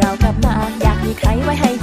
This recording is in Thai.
เรากลับมา อยากมีใครไว้ให้